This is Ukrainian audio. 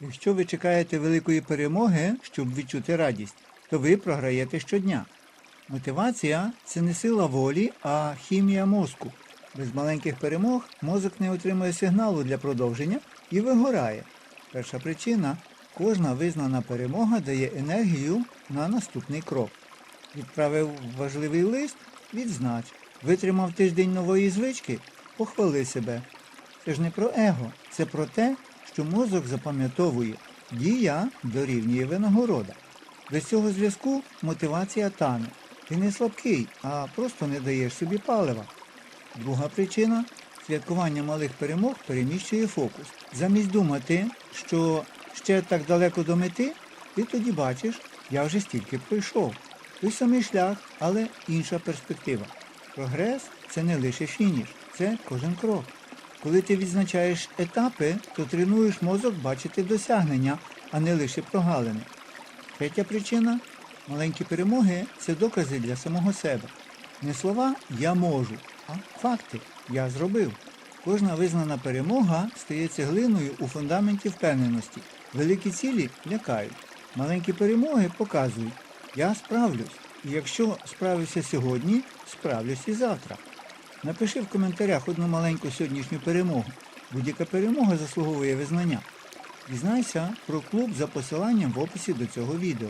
Якщо ви чекаєте великої перемоги, щоб відчути радість, то ви програєте щодня. Мотивація це не сила волі, а хімія мозку. Без маленьких перемог мозок не отримує сигналу для продовження і вигорає. Перша причина кожна визнана перемога дає енергію на наступний крок. Відправив важливий лист, відзнач. Витримав тиждень нової звички, похвали себе. Це ж не про его, це про те, що мозок запам'ятовує дія дорівнює винагорода. Без цього зв'язку мотивація тане. Ти не слабкий, а просто не даєш собі палива. Друга причина святкування малих перемог переміщує фокус. Замість думати, що ще так далеко до мети, ти тоді бачиш, я вже стільки пройшов. Той самий шлях, але інша перспектива. Прогрес це не лише фініш, це кожен крок. Коли ти відзначаєш етапи, то тренуєш мозок бачити досягнення, а не лише прогалини. Третя причина маленькі перемоги це докази для самого себе. Не слова я можу, а факти я зробив. Кожна визнана перемога стає цеглиною у фундаменті впевненості. Великі цілі лякають. Маленькі перемоги показують я справлюсь. І якщо справився сьогодні, справлюсь і завтра. Напиши в коментарях одну маленьку сьогоднішню перемогу. Будь-яка перемога заслуговує визнання. Дізнайся про клуб за посиланням в описі до цього відео.